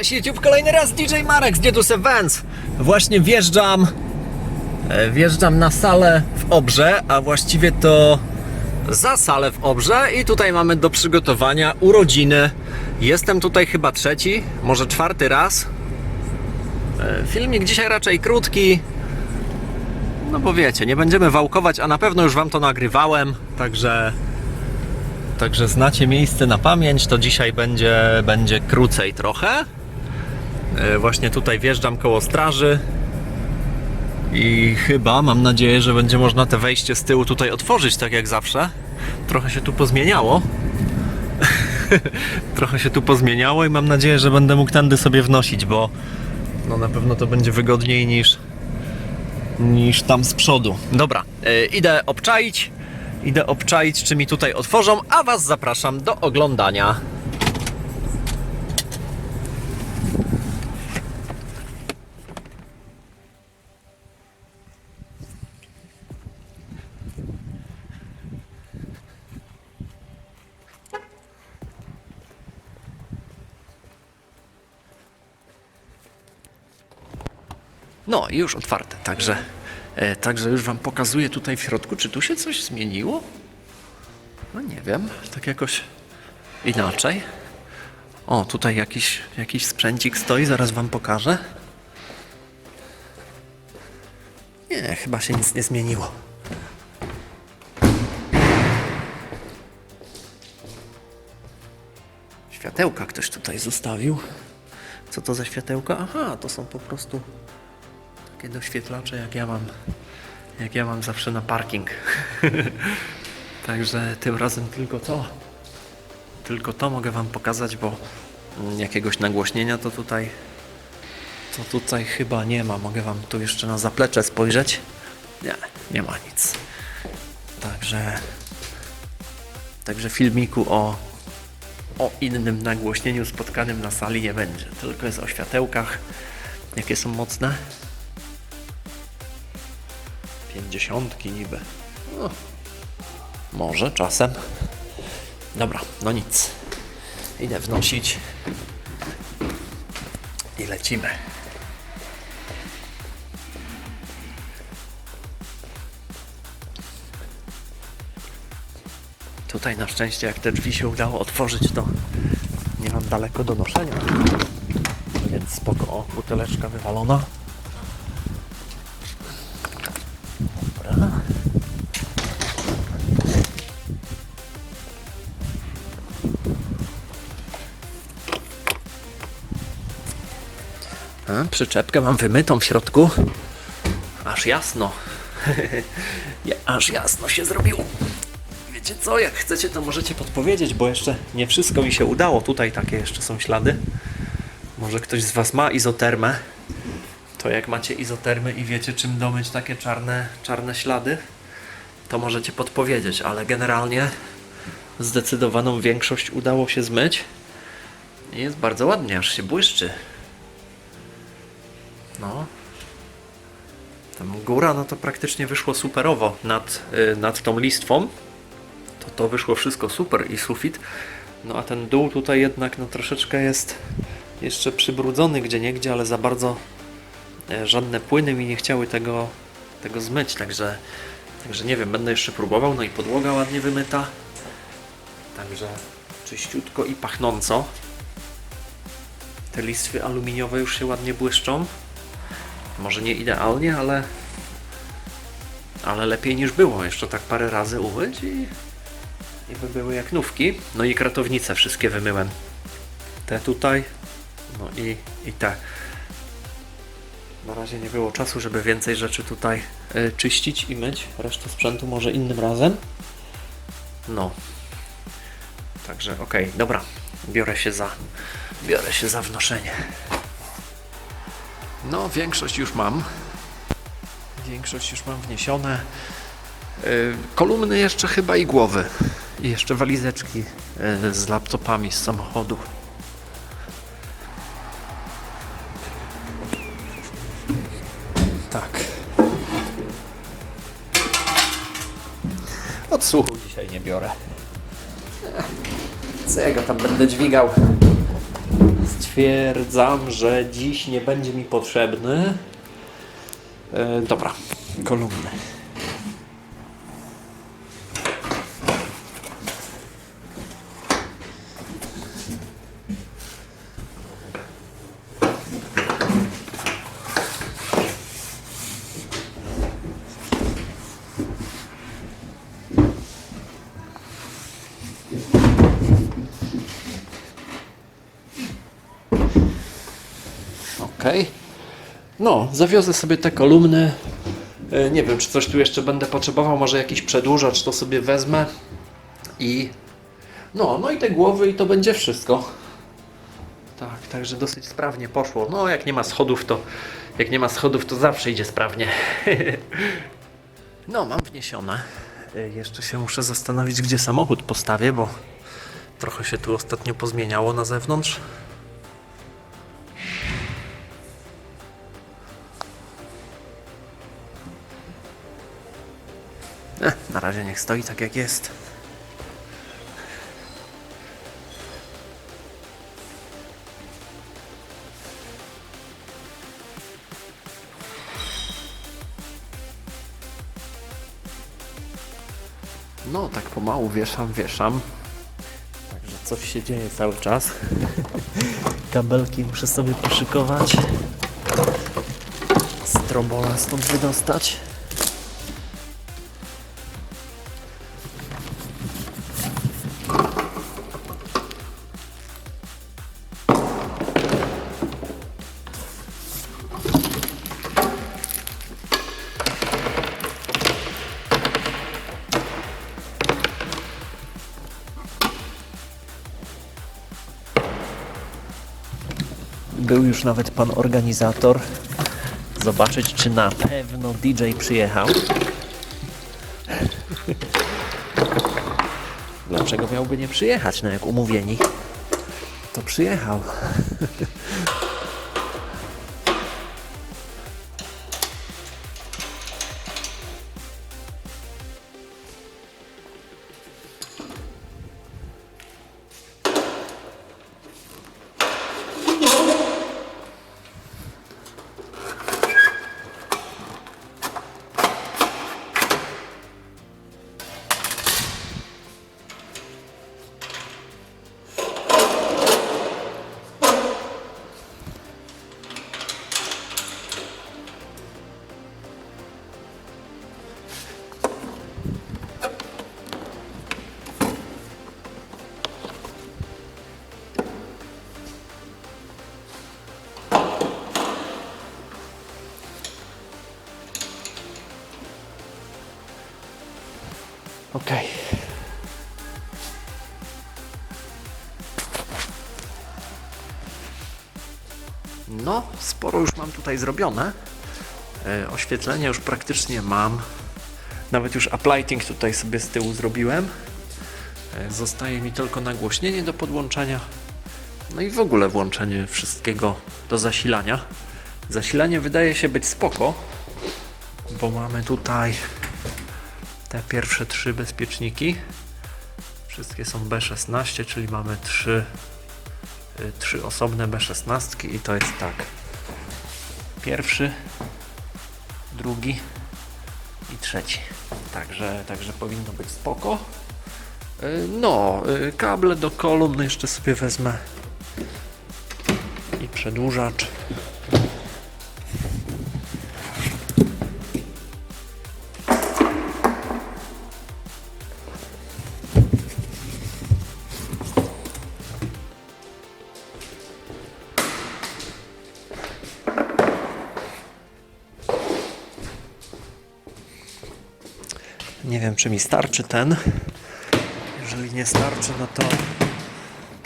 Cześć YouTube, kolejny raz DJ Marek z Diedus Events. Właśnie wjeżdżam, e, wjeżdżam na salę w Obrze, a właściwie to za salę w Obrze i tutaj mamy do przygotowania urodziny. Jestem tutaj chyba trzeci, może czwarty raz. E, Filmik dzisiaj raczej krótki, no bo wiecie, nie będziemy wałkować, a na pewno już Wam to nagrywałem, także Także znacie miejsce na pamięć, to dzisiaj będzie, będzie krócej trochę. E, Właśnie tutaj wjeżdżam koło straży i chyba mam nadzieję, że będzie można te wejście z tyłu tutaj otworzyć, tak jak zawsze. Trochę się tu pozmieniało. Trochę się tu pozmieniało i mam nadzieję, że będę mógł tędy sobie wnosić, bo no na pewno to będzie wygodniej niż, niż tam z przodu. Dobra, e, idę obczaić. Idę obczaić, czy mi tutaj otworzą, a Was zapraszam do oglądania. No już otwarte, także, e, także już Wam pokazuję tutaj w środku. Czy tu się coś zmieniło? No nie wiem, tak jakoś inaczej. O, tutaj jakiś, jakiś sprzęcik stoi, zaraz Wam pokażę. Nie, chyba się nic nie zmieniło. Światełka ktoś tutaj zostawił. Co to za światełka? Aha, to są po prostu takie doświetlacze, jak ja mam, jak ja mam zawsze na parking. Także tym razem tylko to. Tylko to mogę Wam pokazać, bo mm, jakiegoś nagłośnienia to tutaj to tutaj chyba nie ma. Mogę Wam tu jeszcze na zaplecze spojrzeć. Nie, nie ma nic. Także Także filmiku o o innym nagłośnieniu spotkanym na sali nie będzie. Tylko jest o światełkach. Jakie są mocne? Pięćdziesiątki niby. No, może czasem. Dobra, no nic. Idę wnosić. I lecimy. Tutaj na szczęście jak te drzwi się udało otworzyć, to nie mam daleko do noszenia. Więc spoko, buteleczka wywalona. Przyczepkę mam wymytą w środku. Aż jasno. Aż jasno się zrobiło. Wiecie co, jak chcecie, to możecie podpowiedzieć, bo jeszcze nie wszystko mi się udało. Tutaj takie jeszcze są ślady. Może ktoś z Was ma izotermę. To jak macie izotermy i wiecie, czym domyć takie czarne, czarne ślady, to możecie podpowiedzieć, ale generalnie zdecydowaną większość udało się zmyć. Jest bardzo ładnie, aż się błyszczy. No. Tam góra, no to praktycznie wyszło superowo nad, y, nad tą listwą to to wyszło wszystko super i sufit. No a ten dół tutaj jednak no troszeczkę jest jeszcze przybrudzony gdzie niegdzie, ale za bardzo e, żadne płyny mi nie chciały tego, tego zmyć, także, także nie wiem, będę jeszcze próbował. No i podłoga ładnie wymyta. Także czyściutko i pachnąco. Te listwy aluminiowe już się ładnie błyszczą. Może nie idealnie, ale ale lepiej niż było. Jeszcze tak parę razy umyć i i by były jak nówki. No i kratownice wszystkie wymyłem. Te tutaj, no i, i te. Na razie nie było czasu, żeby więcej rzeczy tutaj y, czyścić i myć. Resztę sprzętu może innym razem. No. Także okej, okay, dobra. Biorę się za biorę się za wnoszenie. No, większość już mam. Większość już mam wniesione. Y, kolumny jeszcze chyba i głowy. I jeszcze walizeczki y, z laptopami z samochodu. Tak. Odsłuchu dzisiaj nie biorę. Co ja go tam będę dźwigał? Stwierdzam, że dziś nie będzie mi potrzebny. E, dobra, kolumny. Okej. No, zawiozę sobie te kolumny. E, Nie wiem, czy coś tu jeszcze będę potrzebował, może jakiś przedłużacz, to sobie wezmę. I no, no i te głowy i to będzie wszystko. Tak, także dosyć sprawnie poszło. No, jak nie ma schodów, to jak nie ma schodów, to zawsze idzie sprawnie. no, mam wniesione. E, Jeszcze się muszę zastanowić, gdzie samochód postawię, bo trochę się tu ostatnio pozmieniało na zewnątrz. Na razie niech stoi tak jak jest. No, tak pomału wieszam, wieszam. Także coś się dzieje cały czas. Kabelki muszę sobie poszykować. Strobola stąd wydostać. Już nawet pan organizator. Zobaczyć, czy na pewno DJ przyjechał. Dlaczego miałby nie przyjechać? No jak umówieni, to przyjechał. Okej. No, sporo już mam tutaj zrobione. E, oświetlenie już praktycznie mam. Nawet już uplighting tutaj sobie z tyłu zrobiłem. E, zostaje mi tylko nagłośnienie do podłączenia. No i w ogóle włączenie wszystkiego do zasilania. Zasilanie wydaje się być spoko, bo mamy tutaj te pierwsze trzy bezpieczniki. Wszystkie są B16, czyli mamy trzy, y, trzy osobne B16 i to jest tak. Pierwszy, drugi i trzeci. Także, także powinno być spoko. Y, No, y, kable do kolumn jeszcze sobie wezmę i przedłużacz. Czy mi starczy ten. Jeżeli nie starczy, no to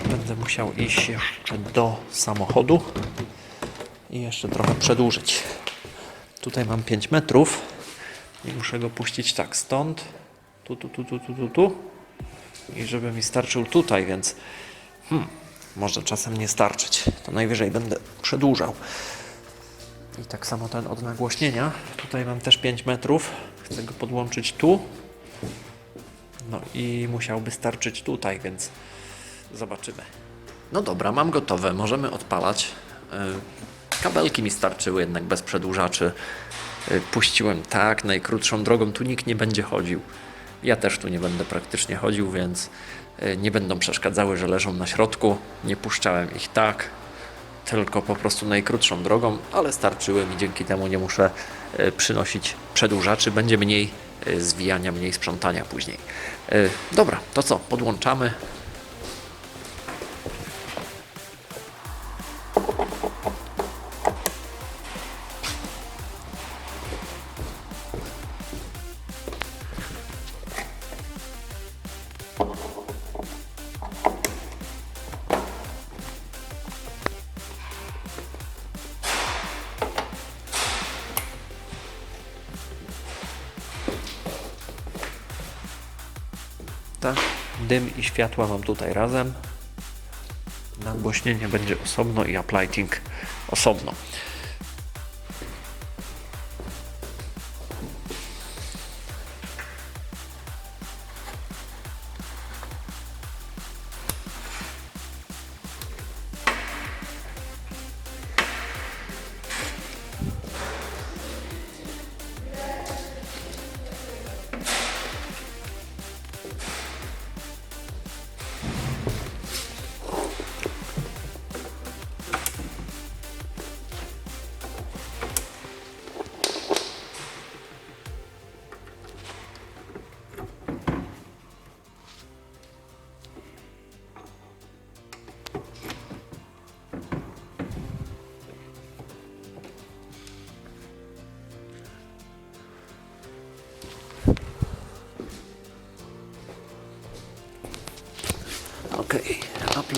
będę musiał iść jeszcze do samochodu i jeszcze trochę przedłużyć. Tutaj mam 5 metrów i muszę go puścić tak stąd, tu, tu, tu, tu, tu, tu, tu i żeby mi starczył tutaj, więc hmm, może czasem nie starczyć. To najwyżej będę przedłużał. I tak samo ten od nagłośnienia. Tutaj mam też 5 metrów. Chcę go podłączyć tu. No i musiałby starczyć tutaj, więc zobaczymy. No dobra, mam gotowe, możemy odpalać. Y, Kabelki mi starczyły jednak bez przedłużaczy. Y, Puściłem tak, najkrótszą drogą, tu nikt nie będzie chodził. Ja też tu nie będę praktycznie chodził, więc y, nie będą przeszkadzały, że leżą na środku. Nie puszczałem ich tak, tylko po prostu najkrótszą drogą, ale starczyły mi, dzięki temu nie muszę przynosić przedłużaczy. Będzie mniej zwijania, mniej sprzątania później. Y, Dobra, to co, podłączamy. Dym i światła mam tutaj razem. Nagłośnienie będzie osobno i uplighting osobno.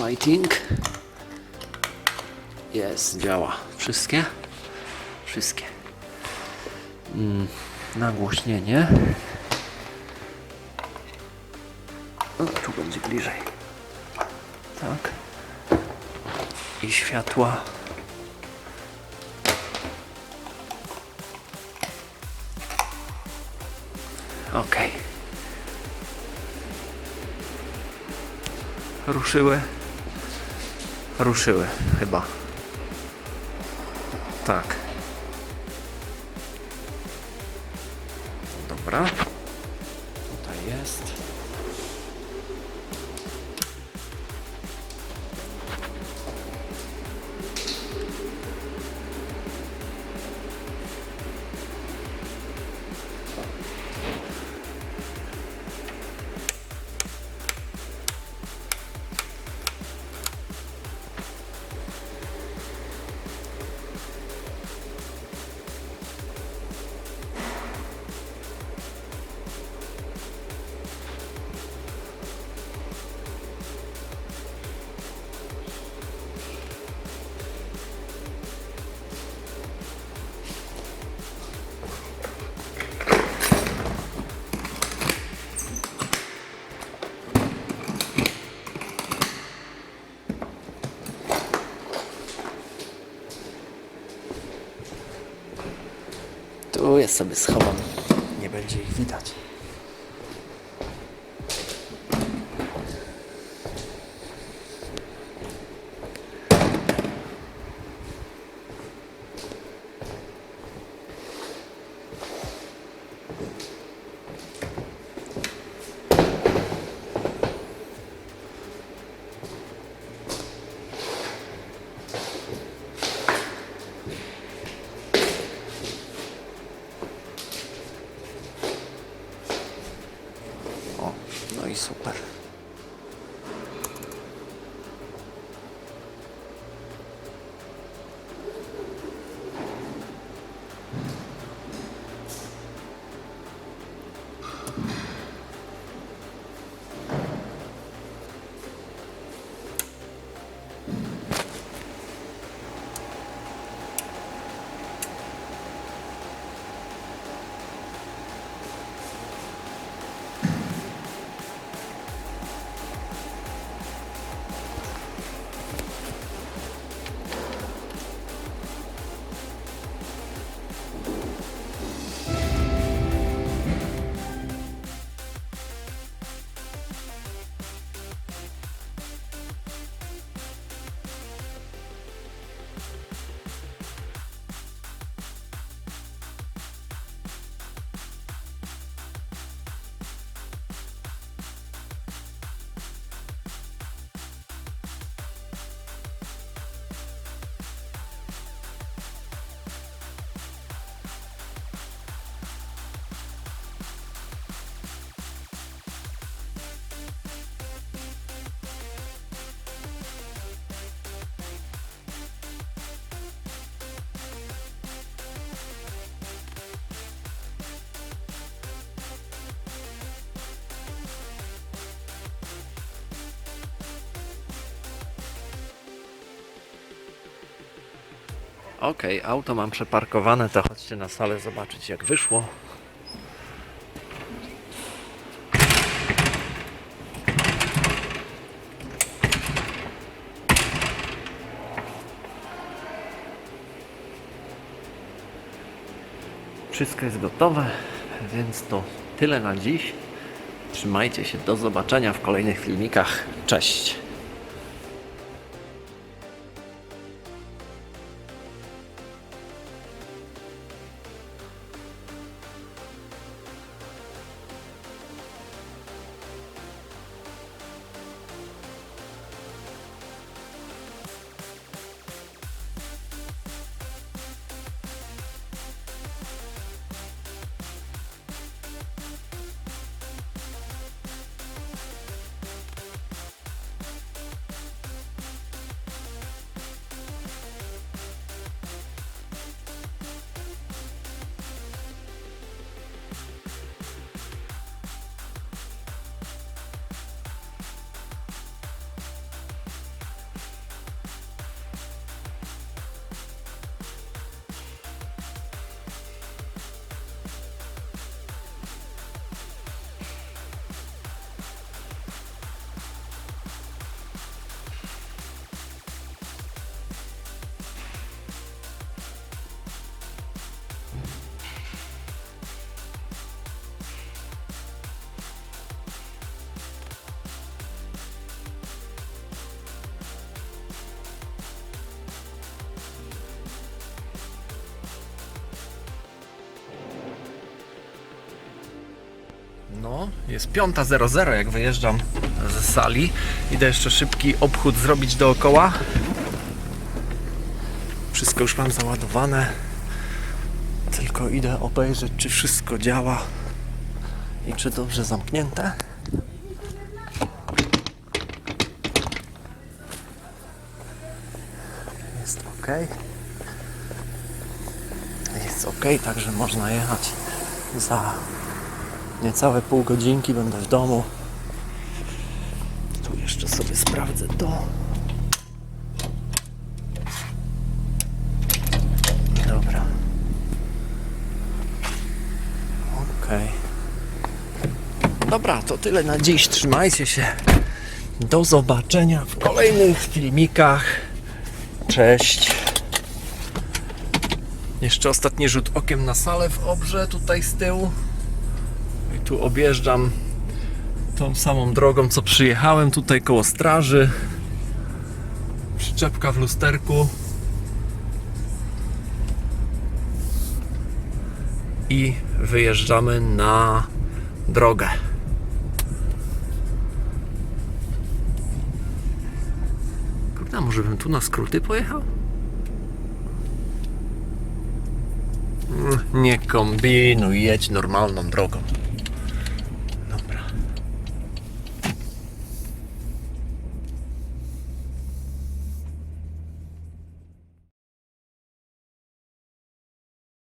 Uplighting. Jest, działa. Wszystkie? Wszystkie. Mm, nagłośnienie. O, tu będzie bliżej. Tak. I światła. Okej. Ruszyły. Ruszyły, chyba. Tak. Dobra. Tutaj jest. Sobie schowam. Nie będzie ich widać. O, no Okej, auto mam przeparkowane, to chodźcie na salę zobaczyć jak wyszło. Wszystko jest gotowe, więc to tyle na dziś. Trzymajcie się, do zobaczenia w kolejnych filmikach. Cześć! No, jest 5.00 jak wyjeżdżam ze sali. Idę jeszcze szybki obchód zrobić dookoła. Wszystko już mam załadowane. Tylko idę obejrzeć, czy wszystko działa i czy dobrze zamknięte. Jest ok. Jest ok, także można jechać za niecałe pół godzinki będę w domu. Tu jeszcze sobie sprawdzę to. Dobra. Okej. Dobra, to tyle na dziś. Trzymajcie się. Do zobaczenia w kolejnych filmikach. Cześć. Jeszcze ostatni rzut okiem na salę w obrze tutaj z tyłu. Tu objeżdżam tą samą drogą, co przyjechałem, tutaj koło straży. Przyczepka w lusterku. I wyjeżdżamy na drogę. Kurde, może bym tu na skróty pojechał? Mm, Nie kombinuj, jedź normalną drogą.